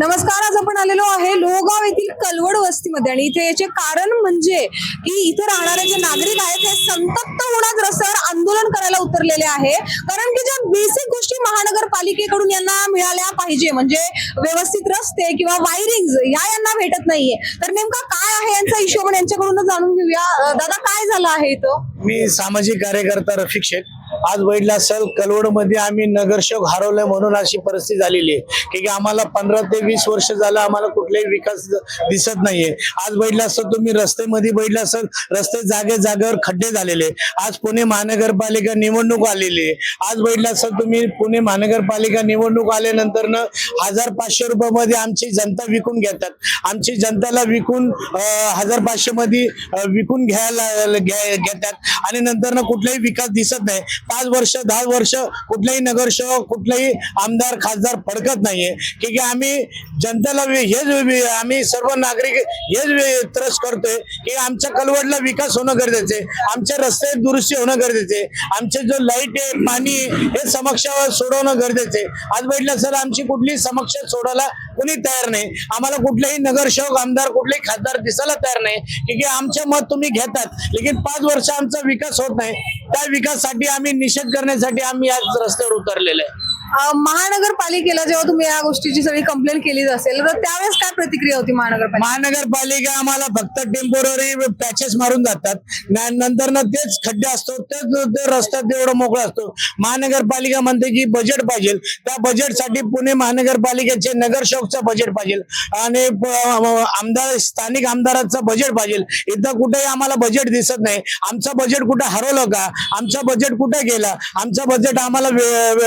नमस्कार आज आपण आलेलो आहे लोहगाव येथील कलवड वस्तीमध्ये. आणि इथे याचे कारण म्हणजे की इथे राहणारे जे नागरिक आहेत हे संतप्त होण्यात रस्त्यावर आंदोलन करायला उतरलेले आहे. कारण की ज्या बेसिक गोष्टी महानगरपालिकेकडून यांना मिळाल्या पाहिजे म्हणजे व्यवस्थित रस्ते किंवा वायरिंग या यांना भेटत नाहीये. तर नेमका काय आहे यांचा हिशोब? यांच्याकडून जाणून घेऊया. दादा काय झालं आहे इथं? मी सामाजिक कार्यकर्ता रफिक शेख. आज वैडला सल कलवडमध्ये आम्ही नगरसेवक हरवलंय म्हणून अशी परिस्थिती झालेली आहे. की आम्हाला पंधरा ते वीस वर्ष झालं आम्हाला कुठलाही विकास दिसत नाहीये. आज बैठला सर तुम्ही रस्त्यामध्ये बैठला असेल रस्ते जागे जागेवर खड्डे झालेले आज पुणे महानगरपालिका निवडणूक आलेली आहे. आज बैठला असं तुम्ही पुणे महानगरपालिका निवडणूक आल्यानंतर न हजार पाचशे रुपयामध्ये आमची जनता विकून घेतात. आमची जनताला विकून हजार पाचशे मध्ये विकून घ्यायला घेतात. आणि नंतर ना कुठलाही विकास दिसत नाही. पाच वर्ष दहा वर्ष कुठलाही नगरसेवक कुठलाही आमदार खासदार फडकत नाहीये. की की आम्ही जनतेला हेच आम्ही सर्व नागरिक हेच त्रस करतोय की आमच्या कलवडला विकास होणं गरजेचं आहे. आमचे रस्ते दुरुस्ती होणं गरजेचे आहे. आमचे जो लाइट आहे पाणी हे समक्ष सोडवणं गरजेचं आहे. आज बैठला सर आमची कुठलीही समक्ष सोडायला कुणी तयार नाही. आम्हाला कुठलेही नगरसेवक आमदार कुठलेही खासदार दिसायला तयार नाही. की आमचे मत तुम्ही घेतात. लेकिन पाच वर्ष आमचा विकास होत नाही. त्या विकासासाठी आम्ही निषेध करण्यासाठी आम्ही आज रस्त्यावर उतरलेले आहे. महानगरपालिकेला जेव्हा तुम्ही या गोष्टीची सगळी कंप्लेंट केली असेल तर त्यावेळेस काय प्रतिक्रिया होती महानगरपालिका महानगरपालिका आम्हाला फक्त टेम्पोररी पॅचेस मारून जातात. नंतर ना तेच खड्डे असतो तेच ते रस्ता तेवढं मोकळा असतो. महानगरपालिका म्हणते की बजेट पाहिजे. त्या बजेटसाठी पुणे महानगरपालिकेचे नगरसेवकचं बजेट पाहिजे. आणि आमदार स्थानिक आमदाराचं बजेट पाहिजे. इथं कुठेही आम्हाला बजेट दिसत नाही. आमचं बजेट कुठं हरवलं का? आमचं बजेट कुठे गेलं? आमचं बजेट आम्हाला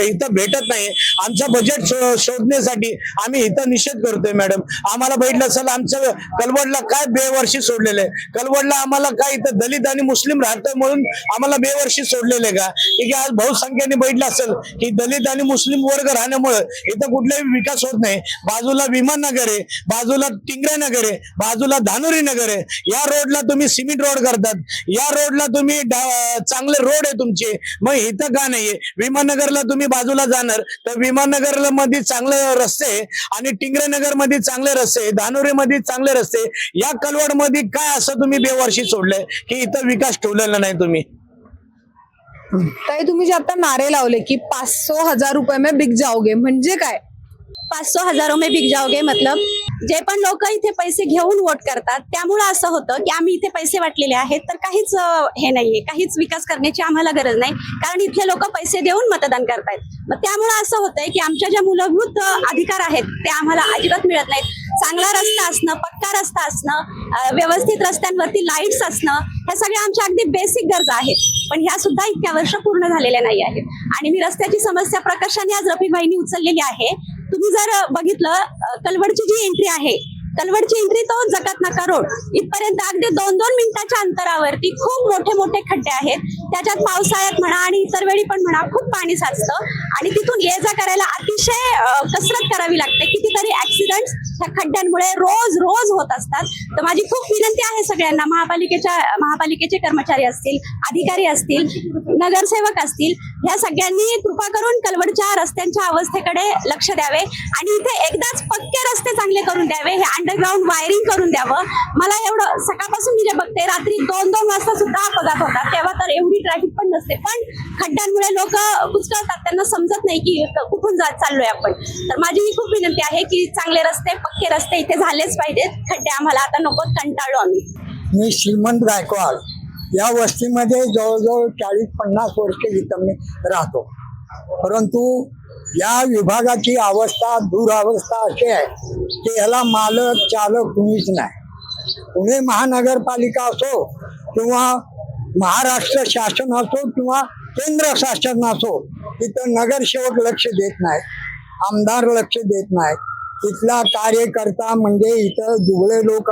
इथं भेटत नाही. आमचा बजेट शोधण्यासाठी आम्ही इथं निषेध करतोय मॅडम आम्हाला बैठलं असेल आमचं कलवडला काय बेवर्षी सोडलेलं आहे. कलवडला आम्हाला काय इथं दलित आणि मुस्लिम राहतोय म्हणून आम्हाला बेवर्षी सोडलेलं आहे का? की आज बहुसंख्येने बैठलं असेल की दलित आणि मुस्लिम वर्ग राहण्यामुळे इथं कुठलाही विकास होत नाही. बाजूला विमान नगर आहे बाजूला टिंगरे नगर आहे बाजूला धानुरी नगर आहे. या रोडला तुम्ही सिमेंट रोड करतात. या रोडला तुम्ही चांगले रोड आहे तुमचे. मग इथं का नाहीये? विमाननगरला तुम्ही बाजूला जाणार. तर विमाननगरमध्ये चांगले रस्ते आणि टिंगरे नगरमध्ये चांगले रस्ते आहे मध्ये चांगले रस्ते या कलवडमध्ये काय असं तुम्ही बेवर्षी सोडलंय की इथं विकास ठेवलेला नाही तुम्ही? ताई तुम्ही जे आता नारे लावले की पाच सौ हजार रुपये मे बिक जाओगे म्हणजे काय? पाच सौ हजारो में बिक जाओगे मतलब. जे पण लोक इथे पैसे घेऊन वोट करतात त्यामुळे असं होतं की आम्ही इथे पैसे वाटलेले आहेत तर काहीच हे नाहीये. काहीच विकास करण्याची आम्हाला गरज नाही. कारण इथले लोक पैसे देऊन मतदान करतायत. मग त्यामुळे असं होतंय की आमच्या ज्या मूलभूत अधिकार आहेत ते आम्हाला अजिबात मिळत नाहीत. चांगला रस्ता असणं पक्का रस्ता असणं व्यवस्थित रस्त्यांवरती लाईट्स असणं ह्या सगळ्या आमच्या अगदी बेसिक गरजा आहेत. पण ह्या सुद्धा इतक्या वर्ष पूर्ण झालेल्या नाही आहेत. आणि मी रस्त्याची समस्या प्रकर्षाने आज रफीबाईंनी उचललेली आहे. तुम्ही जर बघितलं कलवडची जी एंट्री आहे कलवडची एंट्री तो जकात नाका रोड. इथपर्यंत अगदी दोन दोन मिनिटाच्या अंतरावरती खूप मोठे मोठे खड्डे आहेत. त्याच्यात पावसाळ्यात म्हणा आणि इतर वेळी पण म्हणा खूप पाणी साचतं. आणि तिथून ये जा करायला अतिशय कसरत करावी लागते. कितीतरी ऍक्सिडेंट ह्या खड्ड्यांमुळे रोज रोज होत असतात. तर माझी खूप विनंती आहे सगळ्यांना. महापालिकेच्या महापालिकेचे कर्मचारी असतील अधिकारी असतील नगरसेवक असतील ह्या सगळ्यांनी कृपा करून कलवडच्या रस्त्यांच्या अवस्थेकडे लक्ष द्यावे आणि इथे एकदाच पक्के रस्ते चांगले करून द्यावे हे अंडरग्राऊंड वायरिंग करून द्यावं. मला एवढं सकाळपासून मी जे बघते रात्री दोन दोन वाजता सुद्धा अपघात होतात. तेव्हा तर एवढी ट्रॅफिक पण नसते. पण खड्ड्यांमुळे लोक कुचकळतात त्यांना समजत नाही की कुठून जात चाललोय आपण. तर माझी ही खूप विनंती आहे की चांगले रस्ते पक्के रस्ते इथे झालेच पाहिजेत. खड्डे आम्हाला आता नको कंटाळलो आम्ही. मी श्रीमंत गायकवाड. या वस्तीमध्ये जवळजवळ चाळीस पन्नास वर्ष इथं मी राहतो. परंतु या विभागाची अवस्था दुरावस्था अशी आहे की याला मालक चालक कुणीच नाही. पुणे महानगरपालिका असो किंवा महाराष्ट्र शासन असो किंवा केंद्र शासन असो तिथं नगरसेवक लक्ष देत नाही आमदार लक्ष देत नाही इथला कार्यकर्ता म्हणजे इथं दुबळे लोक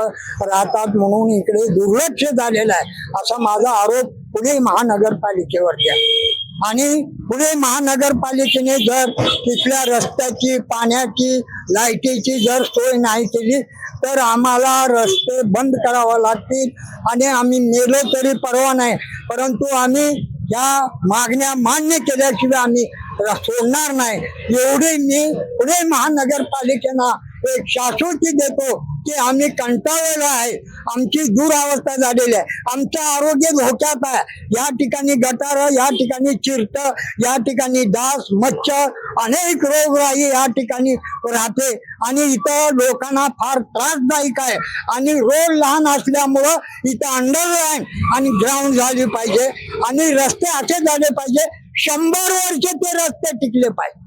राहतात म्हणून इकडे दुर्लक्ष झालेलं आहे. असा माझा आरोप पुणे महानगरपालिकेवरती आहे. आणि पुणे महानगरपालिकेने जर तिथल्या रस्त्याची पाण्याची लाईटीची जर सोय नाही केली तर आम्हाला रस्ते बंद करावं लागतील आणि आम्ही मेलो तरी परवा नाही. परंतु आम्ही या मागण्या मान्य केल्याशिवाय आम्ही सोडणार नाही. एवढे मी पुणे महानगरपालिकेनं एक शाश्वती देतो की आम्ही कंटाळलेलो आहे. आमची दुरावस्था झालेली आहे. आमचं आरोग्य धोक्यात आहे. या ठिकाणी गटार या ठिकाणी चिरट या ठिकाणी डास मच्छर अनेक रोगराई या ठिकाणी राहते. आणि इथं लोकांना फार त्रासदायक आहे. आणि रोड लहान असल्यामुळं इथं अंडरलाईन आणि ग्राउंड झाली पाहिजे. आणि रस्ते असे झाले पाहिजे शंभर वर्ष ते रस्ते टिकले पाहिजे.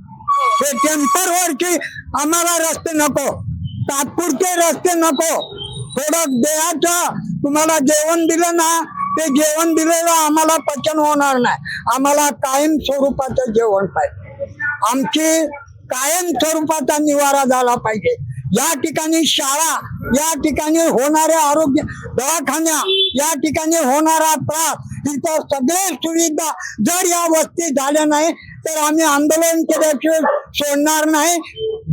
हे टेम्परवरची आम्हाला रस्ते नको. तात्पुरते रस्ते नको. थोडं देहाचं तुम्हाला जेवण दिलं ना ते जेवण दिलेलं आम्हाला पचन होणार नाही. आम्हाला कायम स्वरूपाचं जेवण पाहिजे. आमची कायम स्वरूपाचा निवारा झाला पाहिजे. या ठिकाणी शाळा या ठिकाणी होणाऱ्या आरोग्य दवाखान्या या ठिकाणी होणारा त्रास इथं सगळे सुविधा जर या वस्ती झाल्या नाही तर आम्ही आंदोलन केल्याशिवाय सोडणार नाही.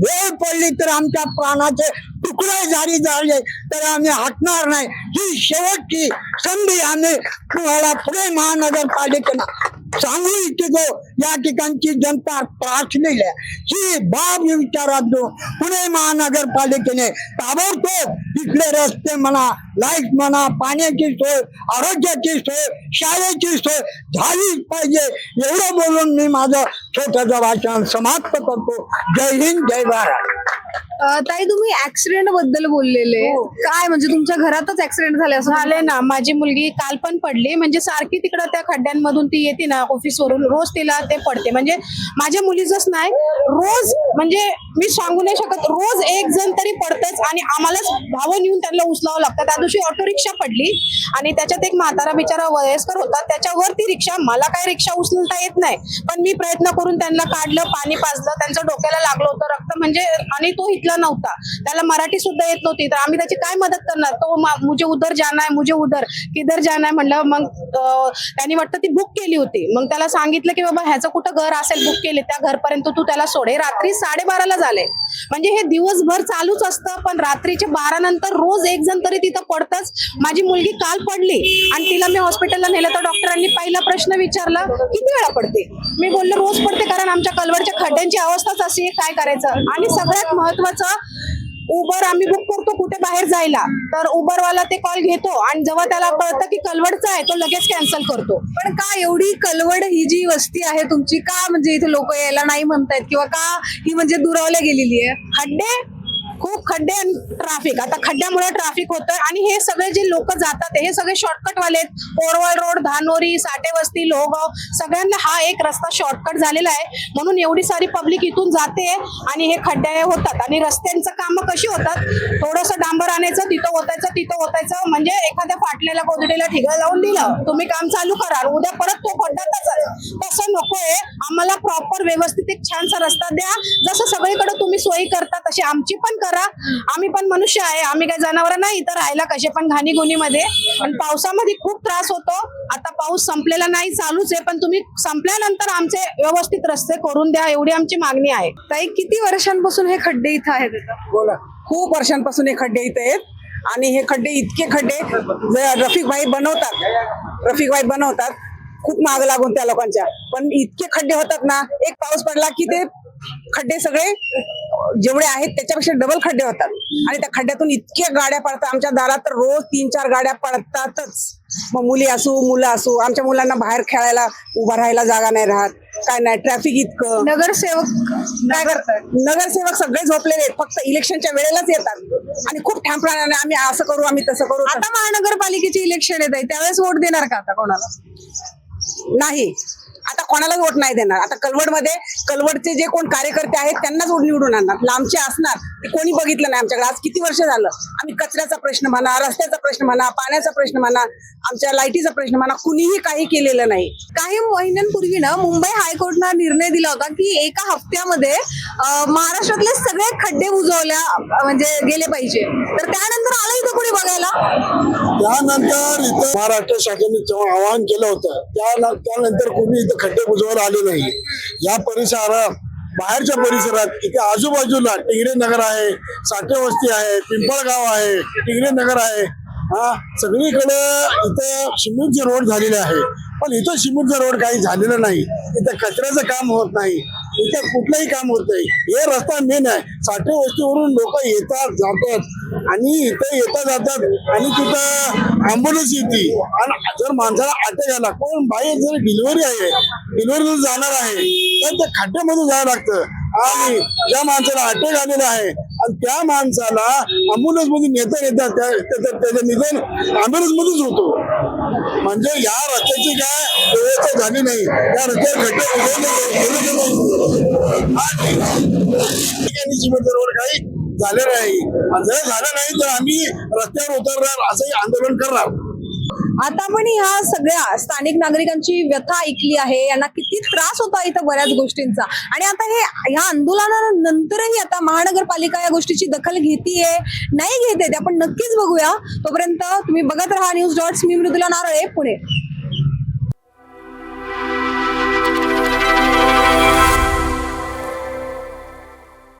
वेळ पडली तर आमच्या प्राणाचे तुकडे जारी झाले तर आम्ही हटणार नाही. ही शेवटची संधी आम्ही तुम्हाला पुणे महानगरपालिकेनं सांगू इच्छितो या ठिकाणची जनता त्रासलेली आहे. ही बाब विचारात घेऊन पुणे महानगरपालिकेने ताबडतोब तिथले रस्ते म्हणा लाइट म्हणा पाण्याची सोय आरोग्याची सोय शाळेची सोय झालीच पाहिजे. एवढं बोलून मी माझं छोटंसं भाषण समाप्त करतो. जय हिंद जय भारत. ताई तुम्ही ऍक्सिडेंटबद्दल बोललेले. काय म्हणजे तुमच्या घरातच ऍक्सिडेंट झाले असं झाले ना. माझी मुलगी काल पण पडली. म्हणजे सारखी तिकडं त्या खड्ड्यांमधून ती येते ना ऑफिसवरून रोज तिला ते पडते. म्हणजे माझ्या मुलीचंच नाही रोज म्हणजे मी सांगू नाही शकत. रोज एक जण तरी पडतच आणि आम्हालाच धावून येऊन त्यांना उचलावं लागतं. त्या दिवशी ऑटो रिक्षा पडली आणि त्याच्यात एक म्हातारा बिचारा वयस्कर होता. त्याच्यावर ती रिक्षा मला काय रिक्षा उचलता येत नाही. पण मी प्रयत्न करून त्यांना काढलं पाणी पाजलं त्यांच्या डोक्याला लागलं होतं रक्त. म्हणजे आणि तो इथला नव्हता. त्याला मराठी सुद्धा येत नव्हती. तर आम्ही त्याची काय मदत करणार? तो मुझे उधर जाना है मुझे उधर किधर जाना आहे म्हणलं मग त्यांनी वाटतं ती बुक केली होती. मग त्याला सांगितलं की बाबा ह्याचं कुठं घर असेल बुक केले त्या घरपर्यंत तू त्याला सोडे. रात्री साडेबाराला झाले. म्हणजे हे दिवसभर चालूच असतं पण रात्रीचे बारा नंतर रोज एक जण तरी तिथं पडतच. माझी मुलगी काल पडली आणि तिला मी हॉस्पिटलला नेलं. तर डॉक्टरांनी पहिला प्रश्न विचारला किती वेळा पडते? मी बोललो रोज पडते कारण आमच्या कलवडच्या खड्ड्यांची अवस्थाच अशी काय करायचं? आणि सगळ्यात महत्वाचं उबर आम्ही बुक करतो कुठे बाहेर जायला. तर उबरवाला ते कॉल घेतो आणि जेव्हा त्याला कळतं की कलवडचा आहे तो लगेच कॅन्सल करतो. पण का एवढी कलवड ही जी वस्ती आहे तुमची? का म्हणजे इथे लोक यायला नाही म्हणतायत? किंवा का ही म्हणजे दुरावल्या गेलेली आहे? खड्डे खूप खड्डे आणि ट्राफिक आता खड्ड्यामुळे ट्राफिक होतं आणि हे सगळे जे लोक जातात हे सगळे शॉर्टकट वाले पोरवळ रोड धानोरी साठेवस्ती लोहगाव सगळ्यांना हा एक रस्ता शॉर्टकट झालेला आहे. म्हणून एवढी सारी पब्लिक इथून जाते आणि हे खड्डे होतात. आणि रस्त्यांचं काम कशी होतात? थोडंसं डांबर आणायचं तिथं होतायचं तिथं होतायचं म्हणजे एखाद्या फाटलेल्या गोदडीला ठिगळ लावून दिलं. तुम्ही काम चालू करा. उद्या परत तो खड्डा तसाच तसं नकोय. आम्हाला प्रॉपर व्यवस्थित एक छानसा रस्ता द्या. जसं सगळीकडे तुम्ही सोयी करता तशी आमची पण करा. आम्ही पण मनुष्य आहे. आम्ही काही जनावर नाही तर राहायला कसे पण घाणी गुणीमध्ये पण पावसामध्ये खूप त्रास होतो. आता पाऊस संपलेला नाही चालूच आहे. पण तुम्ही संपल्यानंतर आमचे व्यवस्थित रस्ते करून द्या एवढी आमची मागणी आहे. ताई किती वर्षांपासून हे खड्डे इथं आहेत इथं? बोला. खूप वर्षांपासून हे खड्डे इथे आहेत. आणि हे खड्डे इतके खड्डे रफिक भाई बनवतात. रफिक भाई बनवतात. खूप माग लागून त्या लोकांच्या. पण इतके खड्डे होतात ना एक पाऊस पडला की ते खड्डे सगळे जेवढे आहेत त्याच्यापेक्षा डबल खड्डे होतात. आणि त्या खड्ड्यातून इतक्या गाड्या पडतात. आमच्या दारात तर रोज तीन चार गाड्या पडतातच. मग मुली असू मुलं असू आमच्या मुलांना बाहेर खेळायला उभा राहायला जागा नाही राहत. काय नाही ट्रॅफिक इतकं. नगरसेवक काय करतात नगरसेवक. सगळे झोपलेले आहेत. फक्त इलेक्शनच्या वेळेलाच येतात. आणि खूप ठामपणाने आम्ही असं करू आम्ही तसं करू. आता महानगरपालिकेचे इलेक्शन येत आहे. त्यावेळेस वोट देणार का आता कोणाला? नाही. आता कोणालाच वोट नाही देणार. आता कलवडमध्ये कलवडचे जे कोण कार्यकर्ते आहेत त्यांनाच वोट निवडून आणणार. लांबचे असणार ते कोणी बघितलं नाही आमच्याकडे. आज किती वर्ष झालं? आम्ही कचऱ्याचा प्रश्न म्हणा रस्त्याचा प्रश्न म्हणा पाण्याचा प्रश्न म्हणा आमच्या लाईटीचा प्रश्न म्हणा कुणीही काही केलेलं नाही. काही महिन्यांपूर्वी ना मुंबई हायकोर्टनं निर्णय दिला होता की एका हप्त्यामध्ये महाराष्ट्रातले सगळे खड्डे बुजवल्या म्हणजे गेले पाहिजे. तर त्यानंतर आलं इथं कोणी बघायला? त्यानंतर इथं महाराष्ट्र शाखेने जेव्हा आवाहन केलं होतं त्यानंतर कुणी इथं खड्डे बुजवायला आले नाही. या परिसरात बाहेरच्या परिसरात इथे आजूबाजूला टिंगरे नगर आहे साठे वस्ती आहे पिंपळगाव आहे टिंगरे नगर आहे. हा सगळीकडे इथं सिमेंटचे रोड झालेले आहे. पण इथं सिमेंटचा रोड काही झालेलं नाही. इथं कचऱ्याचं काम होत नाही. इथे कुठलंही काम होत नाही. हे रस्ता मेन आहे. साठे वस्तीवरून लोक येतात जातात. आणि इथं येतात जातात आणि तिथं अँब्युलन्स येते. आणि जर माणसाला अटक आला कोण बाहेर जर डिलिव्हरी आहे डिलिव्हरी जाणार आहे पण त्या खड्ड्यामधून जावं लागतं. आणि ज्या माणसाला अटक आलेला आहे आणि त्या माणसाला अँब्युलन्स मधून नेता येतात त्याचं निधन अँब्युलन्स मधूनच होतो म्हणजे या रस्त्याची काय व्यवस्था झाली नाही. या रस्त्यावर खड्डे उडवले बरोबर ठिकाणी काही झालं नाही. आणि जर झालं नाही तर आम्ही रस्त्यावर उतरणार असंही आंदोलन करणार. आता आपण ह्या सगळ्या स्थानिक नागरिकांची व्यथा ऐकली आहे. यांना किती त्रास होता इथं बऱ्याच गोष्टींचा. आणि आता हे ह्या आंदोलनानंतरही आता महानगरपालिका या गोष्टीची दखल घेतीये नाही घेते ते. आपण नक्कीच बघूया. तोपर्यंत तुम्ही बघत राहा न्यूज डॉट्स मी मृदुला नारळे पुणे.